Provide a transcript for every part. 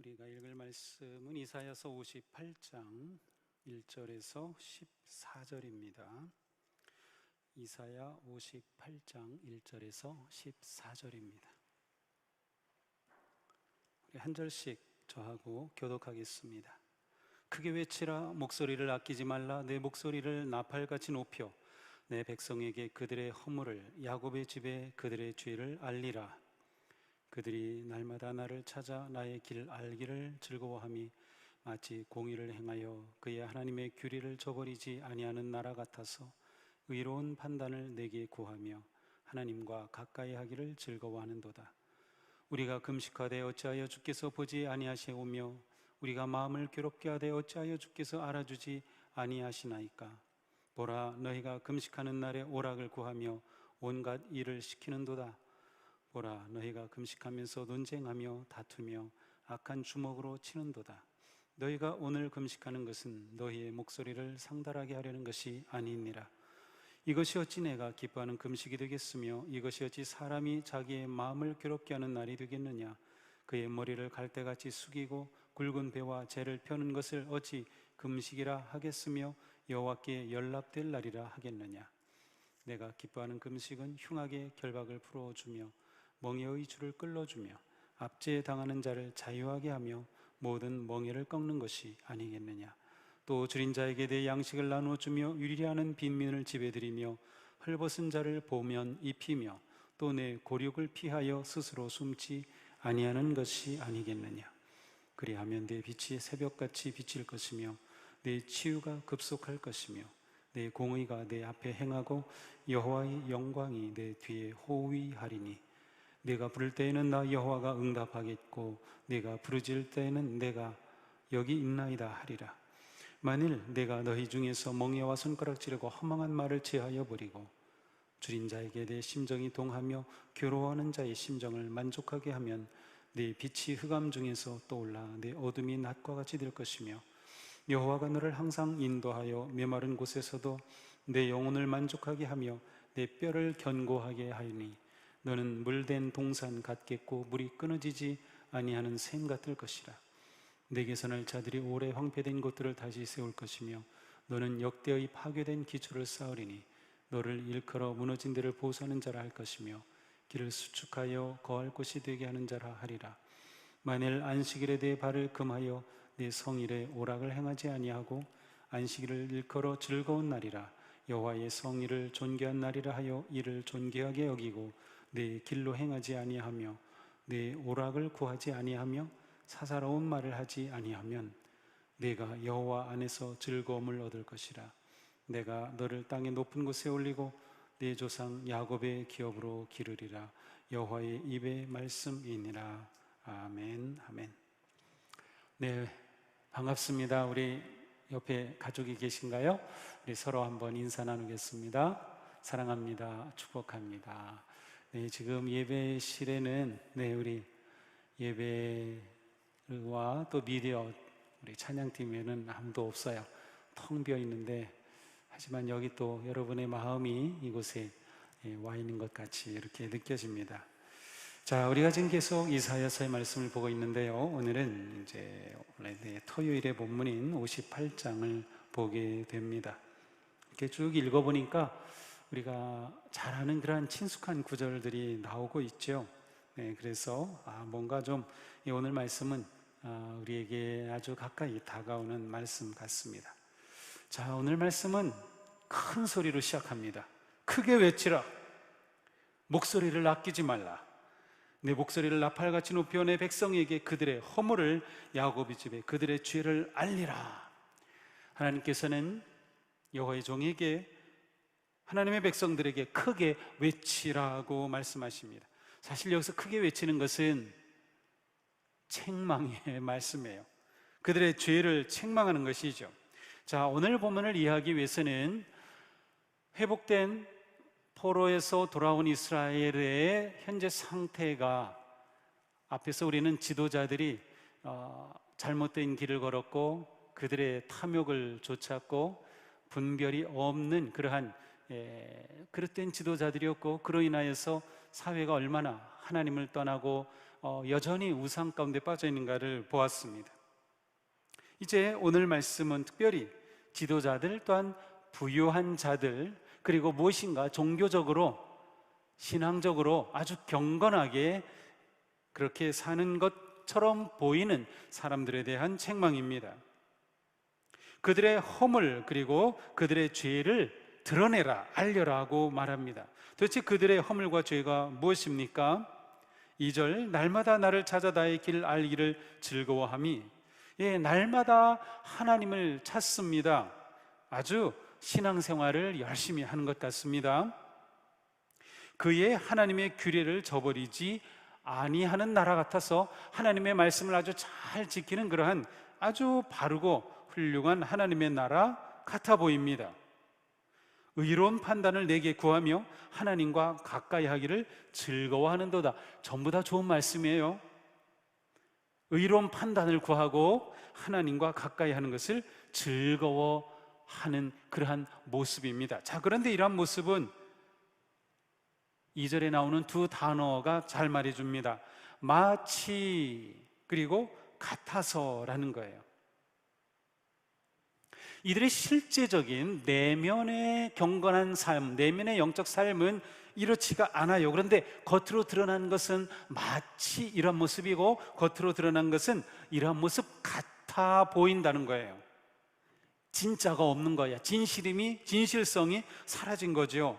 우리가 읽을 말씀은 이사야서 58장 1절에서 14절입니다. 이사야 58장 1절에서 14절입니다. 우리 한 절씩 저하고 교독하겠습니다. 크게 외치라 목소리를 아끼지 말라 내 목소리를 나팔같이 높여 내 백성에게 그들의 허물을 야곱의 집에 그들의 죄를 알리라 그들이 날마다 나를 찾아 나의 길 알기를 즐거워함이 마치 공의를 행하여 그의 하나님의 규리를 저버리지 아니하는 나라 같아서 의로운 판단을 내게 구하며 하나님과 가까이 하기를 즐거워하는도다. 우리가 금식하되 어찌하여 주께서 보지 아니하시오며 우리가 마음을 괴롭게 하되 어찌하여 주께서 알아주지 아니하시나이까 보라 너희가 금식하는 날에 오락을 구하며 온갖 일을 시키는도다 보라 너희가 금식하면서 논쟁하며 다투며 악한 주먹으로 치는도다. 너희가 오늘 금식하는 것은 너희의 목소리를 상달하게 하려는 것이 아니니라. 이것이 어찌 내가 기뻐하는 금식이 되겠으며 이것이 어찌 사람이 자기의 마음을 괴롭게 하는 날이 되겠느냐? 그의 머리를 갈대같이 숙이고 굵은 배와 재를 펴는 것을 어찌 금식이라 하겠으며 여호와께 연락될 날이라 하겠느냐? 내가 기뻐하는 금식은 흉악의 결박을 풀어주며 멍에의 줄을 끌어주며 압제에 당하는 자를 자유하게 하며 모든 멍에를 꺾는 것이 아니겠느냐? 또 줄인 자에게 내 양식을 나누어 주며 유리하는 빈민을 지배드리며 헐벗은 자를 보면 입히며 또 내 고륙을 피하여 스스로 숨지 아니하는 것이 아니겠느냐? 그리하면 내 빛이 새벽같이 비칠 것이며 내 치유가 급속할 것이며 내 공의가 내 앞에 행하고 여호와의 영광이 내 뒤에 호위하리니 내가 부를 때에는 나 여호와가 응답하겠고 내가 부르질 때에는 내가 여기 있나이다 하리라. 만일 내가 너희 중에서 멍에와 손가락질하고 허망한 말을 제하여 버리고 줄인 자에게 내 심정이 동하며 괴로워하는 자의 심정을 만족하게 하면 네 빛이 흑암 중에서 떠올라 내 어둠이 낮과 같이 될 것이며 여호와가 너를 항상 인도하여 메마른 곳에서도 내 영혼을 만족하게 하며 내 뼈를 견고하게 하니 너는 물된 동산 같겠고 물이 끊어지지 아니하는 샘 같을 것이라. 내게서 날 자들이 오래 황폐된 곳들을 다시 세울 것이며 너는 역대의 파괴된 기초를 쌓으리니 너를 일컬어 무너진 데를 보수하는 자라 할 것이며 길을 수축하여 거할 곳이 되게 하는 자라 하리라. 만일 안식일에 내 발을 금하여 내 성일에 오락을 행하지 아니하고 안식일을 일컬어 즐거운 날이라 여호와의 성일을 존귀한 날이라 하여 이를 존귀하게 여기고 내 길로 행하지 아니하며 내 오락을 구하지 아니하며 사사로운 말을 하지 아니하면 내가 여호와 안에서 즐거움을 얻을 것이라. 내가 너를 땅의 높은 곳에 올리고 내 조상 야곱의 기업으로 기르리라. 여호와의 입의 말씀이니라. 아멘 아멘. 네 반갑습니다. 우리 옆에 가족이 계신가요? 우리 서로 한번 인사 나누겠습니다. 사랑합니다. 축복합니다 네 지금 예배실에는 네 우리 예배와 또 미디어 우리 찬양팀에는 아무도 없어요 텅 비어 있는데 하지만 여기 또 여러분의 마음이 이곳에 예, 와 있는 것 같이 이렇게 느껴집니다. 자, 우리가 지금 계속 이사야서의 말씀을 보고 있는데요. 오늘은 이제 원래 네, 토요일의 본문인 58장을 보게 됩니다. 이렇게 쭉 읽어보니까 우리가 잘 아는 그러한 친숙한 구절들이 나오고 있죠. 네, 그래서 아, 뭔가 좀 오늘 말씀은 아, 우리에게 아주 가까이 다가오는 말씀 같습니다. 자, 오늘 말씀은 큰 소리로 시작합니다. 크게 외치라. 목소리를 아끼지 말라. 내 목소리를 나팔같이 높여 내 백성에게 그들의 허물을 야곱의 집에 그들의 죄를 알리라. 하나님께서는 여호와의 종에게 하나님의 백성들에게 크게 외치라고 말씀하십니다. 사실 여기서 크게 외치는 것은 책망의 말씀이에요. 그들의 죄를 책망하는 것이죠. 자, 오늘 본문을 이해하기 위해서는 회복된 포로에서 돌아온 이스라엘의 현재 상태가 앞에서 우리는 지도자들이 어, 잘못된 길을 걸었고 그들의 탐욕을 쫓았고 분별이 없는 그러한 예, 그릇된 지도자들이었고 그로 인하여서 사회가 얼마나 하나님을 떠나고 어, 여전히 우상 가운데 빠져 있는가를 보았습니다. 이제 오늘 말씀은 특별히 지도자들 또한 부유한 자들 그리고 무엇인가 종교적으로 신앙적으로 아주 경건하게 그렇게 사는 것처럼 보이는 사람들에 대한 책망입니다. 그들의 허물 그리고 그들의 죄를 드러내라 알려라고 말합니다. 도대체 그들의 허물과 죄가 무엇입니까? 2절 날마다 나를 찾아 나의 길 알기를 즐거워함이 예, 날마다 하나님을 찾습니다. 아주 신앙생활을 열심히 하는 것 같습니다. 그의 하나님의 규례를 저버리지 아니하는 나라 같아서 하나님의 말씀을 아주 잘 지키는 그러한 아주 바르고 훌륭한 하나님의 나라 같아 보입니다. 의로운 판단을 내게 구하며 하나님과 가까이 하기를 즐거워하는도다. 전부 다 좋은 말씀이에요. 의로운 판단을 구하고 하나님과 가까이 하는 것을 즐거워하는 그러한 모습입니다. 자, 그런데 이러한 모습은 2절에 나오는 두 단어가 잘 말해줍니다. 마치 그리고 같아서라는 거예요. 이들의 실제적인 내면의 경건한 삶, 내면의 영적 삶은 이렇지가 않아요. 그런데 겉으로 드러난 것은 마치 이런 모습이고 겉으로 드러난 것은 이런 모습 같아 보인다는 거예요. 진짜가 없는 거야. 진실임이 진실성이 사라진 거죠.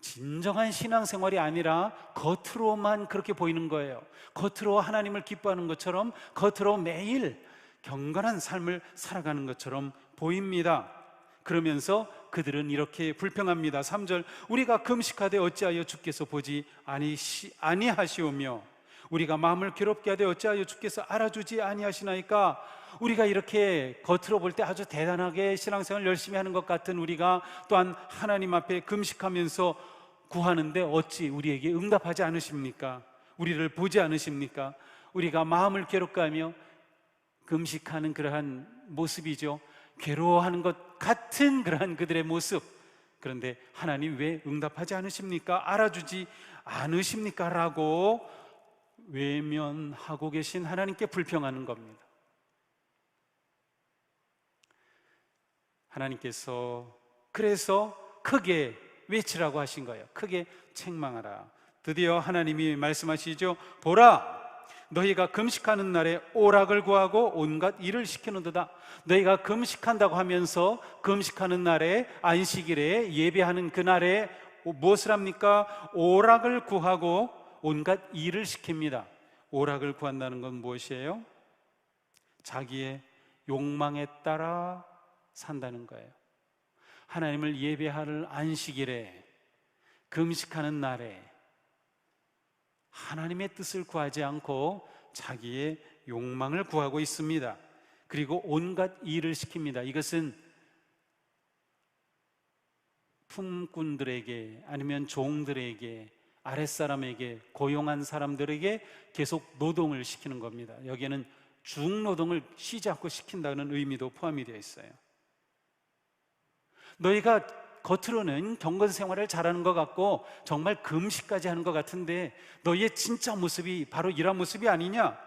진정한 신앙생활이 아니라 겉으로만 그렇게 보이는 거예요. 겉으로 하나님을 기뻐하는 것처럼 겉으로 매일 경건한 삶을 살아가는 것처럼 보입니다. 그러면서 그들은 이렇게 불평합니다. 3절 우리가 금식하되 어찌하여 주께서 보지 아니시, 아니하시오며 우리가 마음을 괴롭게 하되 어찌하여 주께서 알아주지 아니하시나이까 우리가 이렇게 겉으로 볼 때 아주 대단하게 신앙생활 열심히 하는 것 같은 우리가 또한 하나님 앞에 금식하면서 구하는데 어찌 우리에게 응답하지 않으십니까? 우리를 보지 않으십니까? 우리가 마음을 괴롭게 하며 금식하는 그러한 모습이죠. 괴로워하는 것 같은 그러한 그들의 모습. 그런데 하나님 왜 응답하지 않으십니까? 알아주지 않으십니까? 라고 외면하고 계신 하나님께 불평하는 겁니다. 하나님께서 그래서 크게 외치라고 하신 거예요. 크게 책망하라. 드디어 하나님이 말씀하시죠. 보라, 너희가 금식하는 날에 오락을 구하고 온갖 일을 시키는도다. 너희가 금식한다고 하면서 금식하는 날에 안식일에 예배하는 그 날에 무엇을 합니까? 오락을 구하고 온갖 일을 시킵니다. 오락을 구한다는 건 무엇이에요? 자기의 욕망에 따라 산다는 거예요. 하나님을 예배할 안식일에 금식하는 날에 하나님의 뜻을 구하지 않고 자기의 욕망을 구하고 있습니다. 그리고 온갖 일을 시킵니다. 이것은 품꾼들에게 아니면 종들에게 아랫사람에게 고용한 사람들에게 계속 노동을 시키는 겁니다. 여기에는 중노동을 쉬지 않고 시킨다는 의미도 포함이 되어 있어요. 너희가 겉으로는 경건 생활을 잘하는 것 같고 정말 금식까지 하는 것 같은데 너희의 진짜 모습이 바로 이런 모습이 아니냐?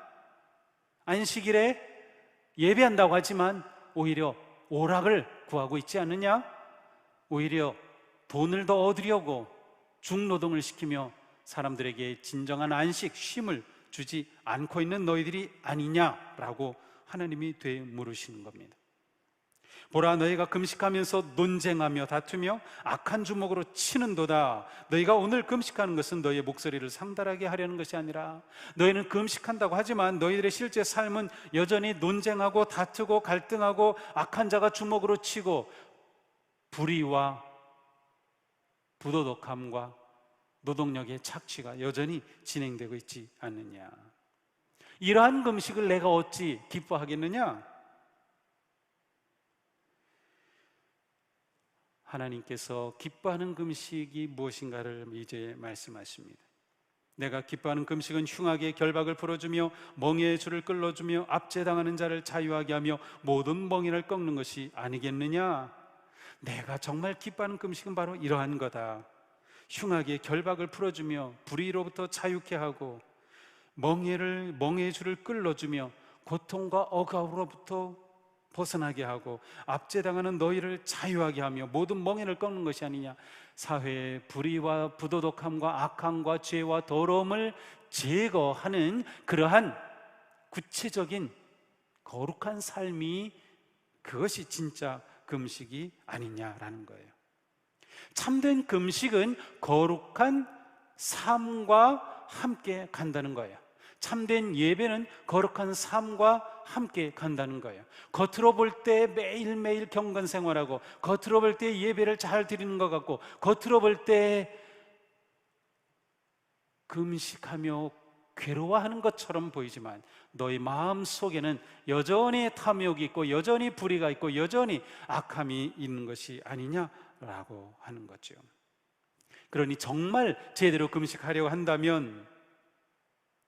안식일에 예배한다고 하지만 오히려 오락을 구하고 있지 않느냐? 오히려 돈을 더 얻으려고 중노동을 시키며 사람들에게 진정한 안식, 쉼을 주지 않고 있는 너희들이 아니냐라고 하나님이 되물으시는 겁니다. 보라 너희가 금식하면서 논쟁하며 다투며 악한 주먹으로 치는도다. 너희가 오늘 금식하는 것은 너희의 목소리를 상달하게 하려는 것이 아니라 너희는 금식한다고 하지만 너희들의 실제 삶은 여전히 논쟁하고 다투고 갈등하고 악한 자가 주먹으로 치고 불의와 부도덕함과 노동력의 착취가 여전히 진행되고 있지 않느냐. 이러한 금식을 내가 어찌 기뻐하겠느냐 하나님께서 기뻐하는 금식이 무엇인가를 이제 말씀하십니다. 내가 기뻐하는 금식은 흉악의 결박을 풀어주며 멍에의 줄을 끌어주며 압제당하는 자를 자유하게 하며 모든 멍에를 꺾는 것이 아니겠느냐? 내가 정말 기뻐하는 금식은 바로 이러한 거다. 흉악의 결박을 풀어주며 불의로부터 자유케 하고 멍해를 멍해의 줄을 끌어주며 고통과 억압으로부터 벗어나게 하고 압제당하는 너희를 자유하게 하며 모든 멍해를 꺾는 것이 아니냐 사회의 불의와 부도덕함과 악함과 죄와 더러움을 제거하는 그러한 구체적인 거룩한 삶이 그것이 진짜 금식이 아니냐라는 거예요. 참된 금식은 거룩한 삶과 함께 간다는 거예요. 참된 예배는 거룩한 삶과 함께 간다는 거예요. 겉으로 볼 때 매일매일 경건 생활하고 겉으로 볼 때 예배를 잘 드리는 것 같고 겉으로 볼 때 금식하며 괴로워하는 것처럼 보이지만 너희 마음 속에는 여전히 탐욕이 있고 여전히 불의가 있고 여전히 악함이 있는 것이 아니냐라고 하는 거죠. 그러니 정말 제대로 금식하려고 한다면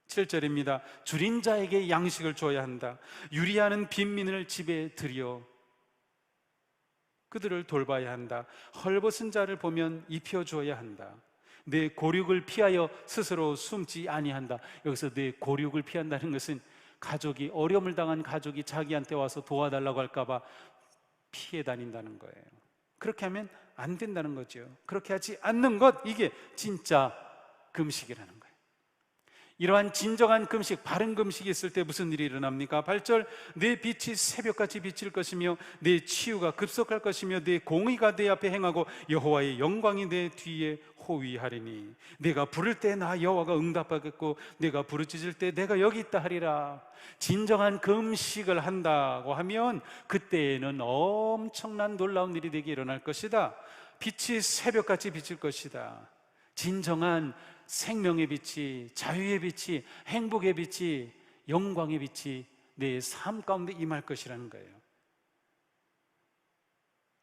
7절입니다. 줄인 자에게 양식을 줘야 한다. 유리하는 빈민을 집에 들여 그들을 돌봐야 한다. 헐벗은 자를 보면 입혀 주어야 한다. 내 고륙을 피하여 스스로 숨지 아니한다. 여기서 내 고륙을 피한다는 것은 가족이 어려움을 당한 가족이 자기한테 와서 도와달라고 할까봐 피해 다닌다는 거예요. 그렇게 하면 안 된다는 거죠. 그렇게 하지 않는 것 이게 진짜 금식이라는 거예요. 이러한 진정한 금식, 바른 금식이 있을 때 무슨 일이 일어납니까? 8절 내 빛이 새벽같이 비칠 것이며 내 치유가 급속할 것이며 내 공의가 내 앞에 행하고 여호와의 영광이 내 뒤에 호위하리니 내가 부를 때 나 여호와가 응답하겠고 내가 부르짖을 때 내가 여기 있다 하리라. 진정한 금식을 한다고 하면 그때에는 엄청난 놀라운 일이 되게 일어날 것이다. 빛이 새벽같이 비칠 것이다. 진정한 생명의 빛이, 자유의 빛이, 행복의 빛이, 영광의 빛이 내 삶 가운데 임할 것이라는 거예요.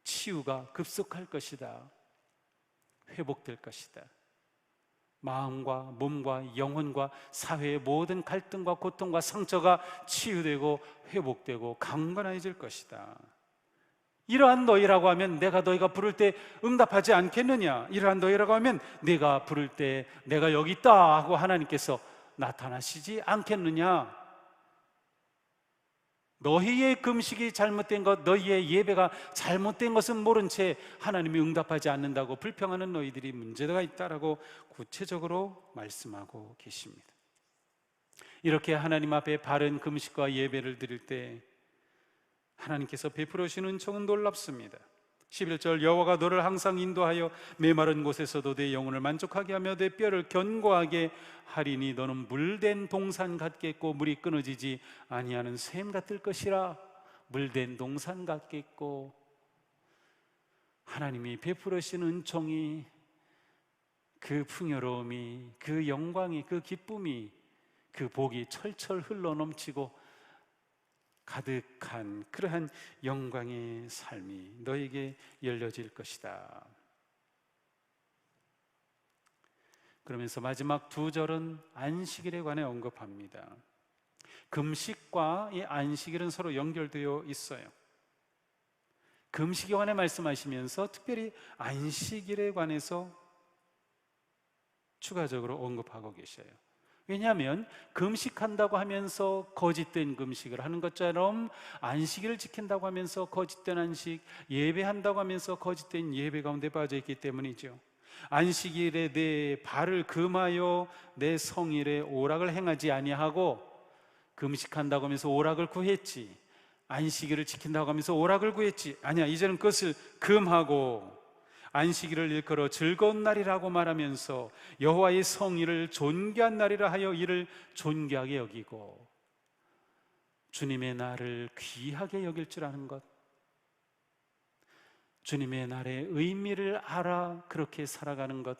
치유가 급속할 것이다. 회복될 것이다. 마음과 몸과 영혼과 사회의 모든 갈등과 고통과 상처가 치유되고 회복되고 강건해질 것이다. 이러한 너희라고 하면 내가 너희가 부를 때 응답하지 않겠느냐? 이러한 너희라고 하면 내가 부를 때 내가 여기 있다 하고 하나님께서 나타나시지 않겠느냐? 너희의 금식이 잘못된 것, 너희의 예배가 잘못된 것은 모른 채 하나님이 응답하지 않는다고 불평하는 너희들이 문제가 있다라고 구체적으로 말씀하고 계십니다. 이렇게 하나님 앞에 바른 금식과 예배를 드릴 때 하나님께서 베풀어 주시는 은총은 놀랍습니다. 11절 여호와가 너를 항상 인도하여 메마른 곳에서도 내 영혼을 만족하게 하며 내 뼈를 견고하게 하리니 너는 물된 동산 같겠고 물이 끊어지지 아니하는 샘 같을 것이라 물된 동산 같겠고 하나님이 주시는 은총이 그 풍요로움이 그 영광이 그 기쁨이 그 복이 철철 흘러 넘치고 가득한 그러한 영광의 삶이 너에게 열려질 것이다. 그러면서 마지막 두 절은 안식일에 관해 언급합니다. 금식과 이 안식일은 서로 연결되어 있어요. 금식에 관해 말씀하시면서 특별히 안식일에 관해서 추가적으로 언급하고 계셔요. 왜냐하면 금식한다고 하면서 거짓된 금식을 하는 것처럼 안식일을 지킨다고 하면서 거짓된 안식, 예배한다고 하면서 거짓된 예배 가운데 빠져 있기 때문이죠. 안식일에 내 발을 금하여 내 성일에 오락을 행하지 아니하고 금식한다고 하면서 오락을 구했지. 안식일을 지킨다고 하면서 오락을 구했지. 아니야. 이제는 그것을 금하고 안식일을 일컬어 즐거운 날이라고 말하면서 여호와의 성일을 존귀한 날이라 하여 이를 존귀하게 여기고 주님의 날을 귀하게 여길 줄 아는 것 주님의 날의 의미를 알아 그렇게 살아가는 것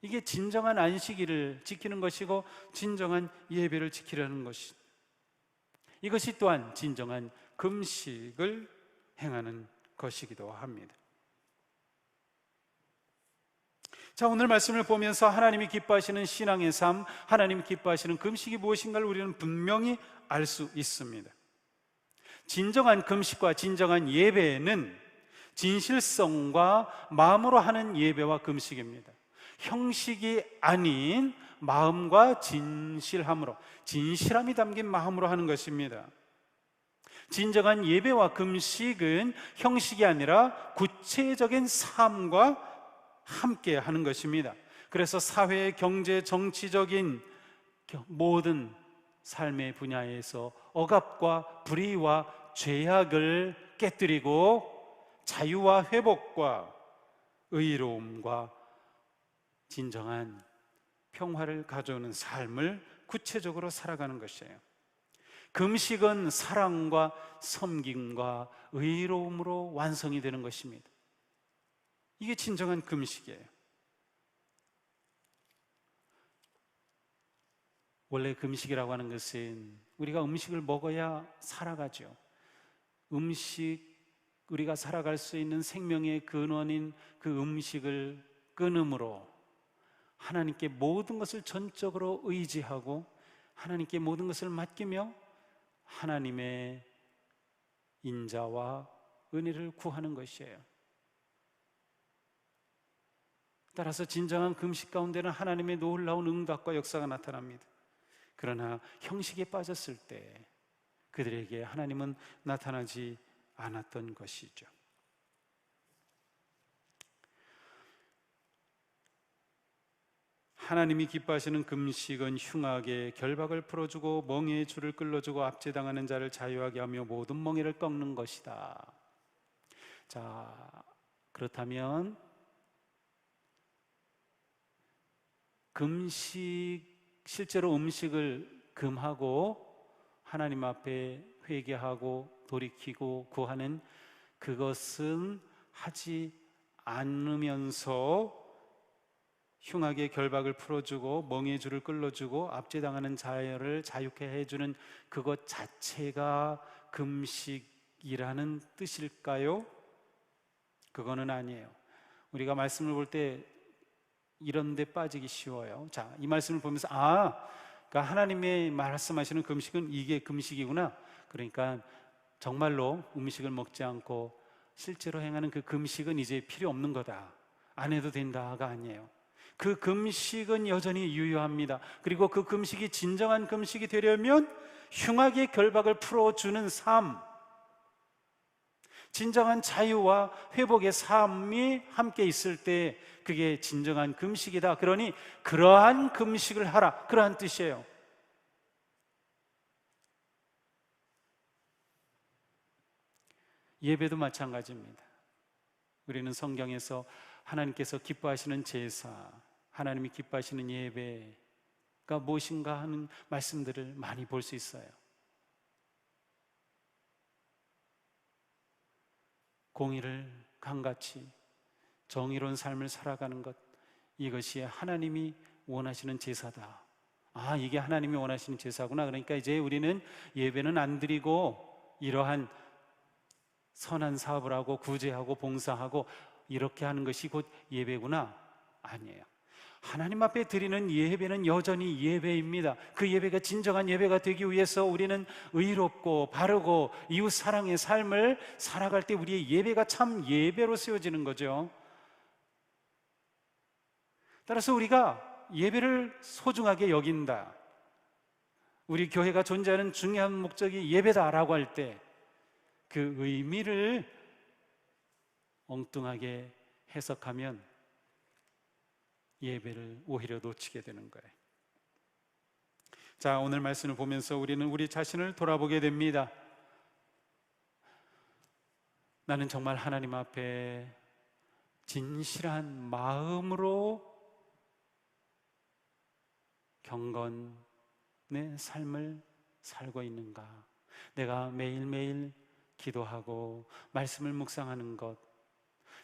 이게 진정한 안식일을 지키는 것이고 진정한 예배를 지키려는 것이 이것이 또한 진정한 금식을 행하는 것이기도 합니다. 자, 오늘 말씀을 보면서 하나님이 기뻐하시는 신앙의 삶, 하나님이 기뻐하시는 금식이 무엇인가를 우리는 분명히 알 수 있습니다. 진정한 금식과 진정한 예배는 진실성과 마음으로 하는 예배와 금식입니다. 형식이 아닌 마음과 진실함으로, 진실함이 담긴 마음으로 하는 것입니다. 진정한 예배와 금식은 형식이 아니라 구체적인 삶과 함께 하는 것입니다. 그래서 사회, 경제, 정치적인 모든 삶의 분야에서 억압과 불의와 죄악을 깨뜨리고 자유와 회복과 의로움과 진정한 평화를 가져오는 삶을 구체적으로 살아가는 것이에요. 금식은 사랑과 섬김과 의로움으로 완성이 되는 것입니다. 이게 진정한 금식이에요. 원래 금식이라고 하는 것은 우리가 음식을 먹어야 살아가죠. 음식, 우리가 살아갈 수 있는 생명의 근원인 그 음식을 끊음으로 하나님께 모든 것을 전적으로 의지하고 하나님께 모든 것을 맡기며 하나님의 인자와 은혜를 구하는 것이에요. 따라서 진정한 금식 가운데는 하나님의 놀라운 응답과 역사가 나타납니다. 그러나 형식에 빠졌을 때 그들에게 하나님은 나타나지 않았던 것이죠. 하나님이 기뻐하시는 금식은 흉악의 결박을 풀어주고 멍에의 줄을 끌어주고 압제당하는 자를 자유하게 하며 모든 멍에를 꺾는 것이다. 자, 그렇다면 금식 실제로 음식을 금하고 하나님 앞에 회개하고 돌이키고 구하는 그것은 하지 않으면서 흉악의 결박을 풀어주고 멍의 줄을 끌어주고 압제당하는 자를 자유케 해주는 그것 자체가 금식이라는 뜻일까요? 그거는 아니에요. 우리가 말씀을 볼 때 이런 데 빠지기 쉬워요. 자, 이 말씀을 보면서 아, 그러니까 하나님의 말씀하시는 금식은 이게 금식이구나. 그러니까 정말로 음식을 먹지 않고 실제로 행하는 그 금식은 이제 필요 없는 거다. 안 해도 된다가 아니에요. 그 금식은 여전히 유효합니다. 그리고 그 금식이 진정한 금식이 되려면 흉악의 결박을 풀어주는 삶, 진정한 자유와 회복의 삶이 함께 있을 때 그게 진정한 금식이다. 그러니 그러한 금식을 하라. 그러한 뜻이에요. 예배도 마찬가지입니다. 우리는 성경에서 하나님께서 기뻐하시는 제사, 하나님이 기뻐하시는 예배가 무엇인가 하는 말씀들을 많이 볼 수 있어요. 공의를 강같이 정의로운 삶을 살아가는 것 이것이 하나님이 원하시는 제사다. 아, 이게 하나님이 원하시는 제사구나. 그러니까 이제 우리는 예배는 안 드리고 이러한 선한 사업을 하고 구제하고 봉사하고 이렇게 하는 것이 곧 예배구나. 아니에요. 하나님 앞에 드리는 예배는 여전히 예배입니다. 그 예배가 진정한 예배가 되기 위해서 우리는 의롭고 바르고 이웃 사랑의 삶을 살아갈 때 우리의 예배가 참 예배로 세워지는 거죠. 따라서 우리가 예배를 소중하게 여긴다. 우리 교회가 존재하는 중요한 목적이 예배다라고 할 때 그 의미를 엉뚱하게 해석하면 예배를 오히려 놓치게 되는 거예요. 자, 오늘 말씀을 보면서 우리는 우리 자신을 돌아보게 됩니다. 나는 정말 하나님 앞에 진실한 마음으로 경건의 삶을 살고 있는가? 내가 매일매일 기도하고 말씀을 묵상하는 것,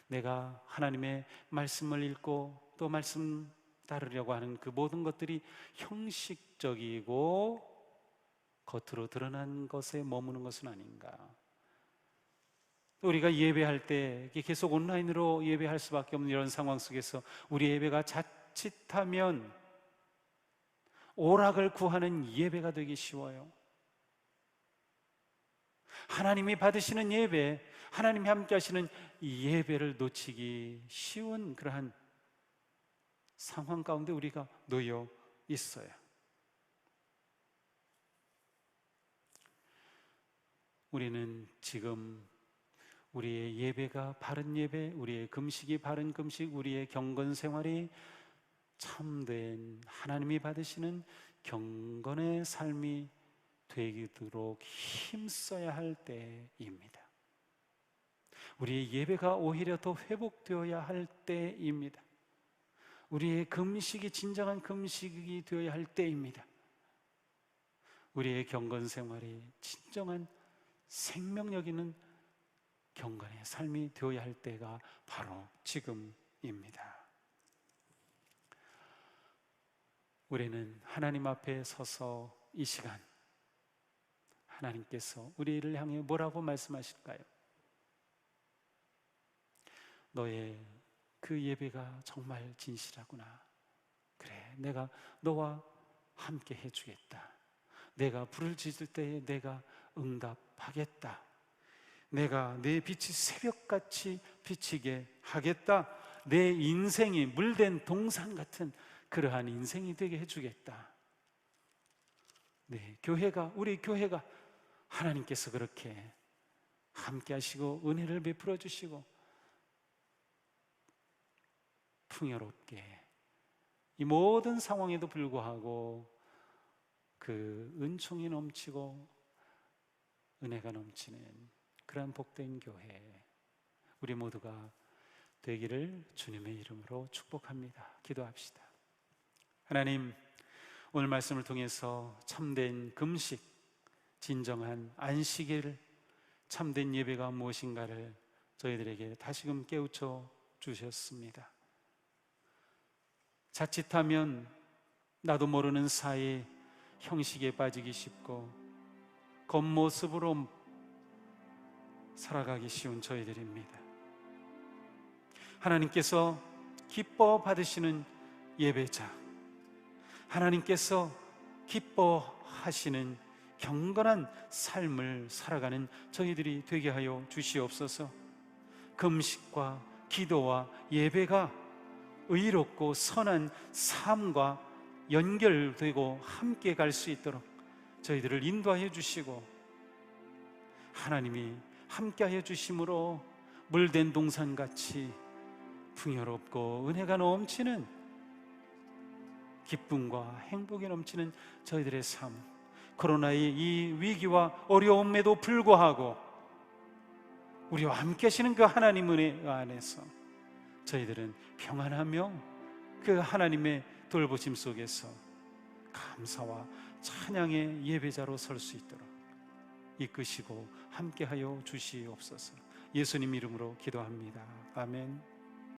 내가 하나님의 말씀을 읽고 또 말씀 따르려고 하는 그 모든 것들이 형식적이고 겉으로 드러난 것에 머무는 것은 아닌가. 우리가 예배할 때 계속 온라인으로 예배할 수밖에 없는 이런 상황 속에서 우리 예배가 자칫하면 오락을 구하는 예배가 되기 쉬워요. 하나님이 받으시는 예배, 하나님이 함께 하시는 예배를 놓치기 쉬운 그러한 상황 가운데 우리가 놓여 있어요. 우리는 지금 우리의 예배가 바른 예배, 우리의 금식이 바른 금식, 우리의 경건 생활이 참된 하나님이 받으시는 경건의 삶이 되도록 힘써야 할 때입니다. 우리의 예배가 오히려 더 회복되어야 할 때입니다. 우리의 금식이 진정한 금식이 되어야 할 때입니다. 우리의 경건 생활이 진정한 생명력 있는 경건의 삶이 되어야 할 때가 바로 지금입니다. 우리는 하나님 앞에 서서 이 시간 하나님께서 우리를 향해 뭐라고 말씀하실까요? 너의 그 예배가 정말 진실하구나. 그래, 내가 너와 함께 해주겠다. 내가 불을 지을 때에 내가 응답하겠다. 내가 내 빛이 새벽같이 비치게 하겠다. 내 인생이 물된 동상 같은 그러한 인생이 되게 해주겠다. 네, 교회가, 우리 교회가 하나님께서 그렇게 함께 하시고 은혜를 베풀어 주시고 풍요롭게 이 모든 상황에도 불구하고 그 은총이 넘치고 은혜가 넘치는 그러한 복된 교회 우리 모두가 되기를 주님의 이름으로 축복합니다. 기도합시다. 하나님, 오늘 말씀을 통해서 참된 금식, 진정한 안식일, 참된 예배가 무엇인가를 저희들에게 다시금 깨우쳐 주셨습니다. 자칫하면 나도 모르는 사이 형식에 빠지기 쉽고 겉모습으로 살아가기 쉬운 저희들입니다. 하나님께서 기뻐 받으시는 예배자, 하나님께서 기뻐하시는 경건한 삶을 살아가는 저희들이 되게 하여 주시옵소서. 금식과 기도와 예배가 의롭고 선한 삶과 연결되고 함께 갈 수 있도록 저희들을 인도하여 주시고 하나님이 함께하여 주심으로 물된 동산같이 풍요롭고 은혜가 넘치는 기쁨과 행복이 넘치는 저희들의 삶 코로나의 이 위기와 어려움에도 불구하고 우리와 함께 하시는 그 하나님 은혜 안에서 저희들은 평안하며 그 하나님의 돌보심 속에서 감사와 찬양의 예배자로 설 수 있도록 이끄시고 함께하여 주시옵소서. 예수님 이름으로 기도합니다. 아멘.